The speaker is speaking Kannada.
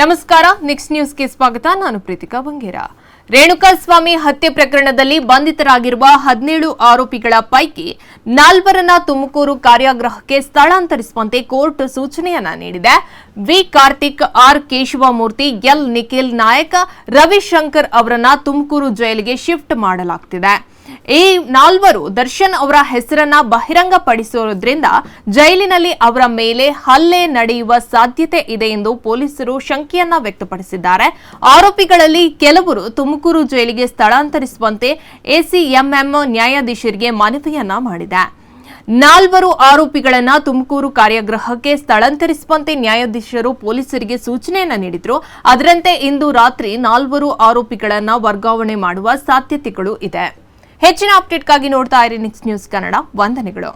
ನಮಸ್ಕಾರ ನೆಕ್ಸ್ಟ್ ನ್ಯೂಸ್ಗೆ ಸ್ವಾಗತ. ನಾನು ಪ್ರೀತಿಕಾ ಬಂಗೇರ. ರೇಣುಕಾಸ್ವಾಮಿ ಹತ್ಯೆ ಪ್ರಕರಣದಲ್ಲಿ ಬಂಧಿತರಾಗಿರುವ ಹದಿನೇಳು ಆರೋಪಿಗಳ ಪೈಕಿ ನಾಲ್ವರನ್ನ ತುಮಕೂರು ಕಾರ್ಯಾಗ್ರಹಕ್ಕೆ ಸ್ಥಳಾಂತರಿಸುವಂತೆ ಕೋರ್ಟ್ ಸೂಚನೆಯನ್ನ ನೀಡಿದೆ. V. Karthik, R. Keshavamurthy, L. Nikhil Nayaka, Ravishankar ಅವರನ್ನ ತುಮಕೂರು ಜೈಲಿಗೆ ಶಿಫ್ಟ್ ಮಾಡಲಾಗ್ತಿದೆ. ಈ ನಾಲ್ವರು ದರ್ಶನ್ ಅವರ ಹೆಸರನ್ನ ಬಹಿರಂಗಪಡಿಸೋದ್ರಿಂದ ಜೈಲಿನಲ್ಲಿ ಅವರ ಮೇಲೆ ಹಲ್ಲೆ ನಡೆಯುವ ಸಾಧ್ಯತೆ ಇದೆ ಎಂದು ಪೊಲೀಸರು ಶಂಕೆಯನ್ನ ವ್ಯಕ್ತಪಡಿಸಿದ್ದಾರೆ. ಆರೋಪಿಗಳಲ್ಲಿ ಕೆಲವರು ತುಮಕೂರು ಜೈಲಿಗೆ ಸ್ಥಳಾಂತರಿಸುವಂತೆ ಎಸಿಎಂಎಂ ನ್ಯಾಯಾಧೀಶರಿಗೆ ಮನವಿಯನ್ನ ಮಾಡಿದೆ. ನಾಲ್ವರು ಆರೋಪಿಗಳನ್ನ ತುಮಕೂರು ಕಾರ್ಯಗ್ರಹಕ್ಕೆ ಸ್ಥಳಾಂತರಿಸುವಂತೆ ನ್ಯಾಯಾಧೀಶರು ಪೊಲೀಸರಿಗೆ ಸೂಚನೆಯನ್ನ ನೀಡಿದ್ರು. ಅದರಂತೆ ಇಂದು ರಾತ್ರಿ ನಾಲ್ವರು ಆರೋಪಿಗಳನ್ನ ವರ್ಗಾವಣೆ ಮಾಡುವ ಸಾಧ್ಯತೆಗಳು ಇದೆ. ಹೆಚ್ಚಿನ ಅಪ್ಡೇಟ್ಗಾಗಿ ನೋಡ್ತಾ ಇರಿ ನೆಕ್ಸ್ಟ್ ನ್ಯೂಸ್ ಕನ್ನಡ ವಂದನೆಗಳು.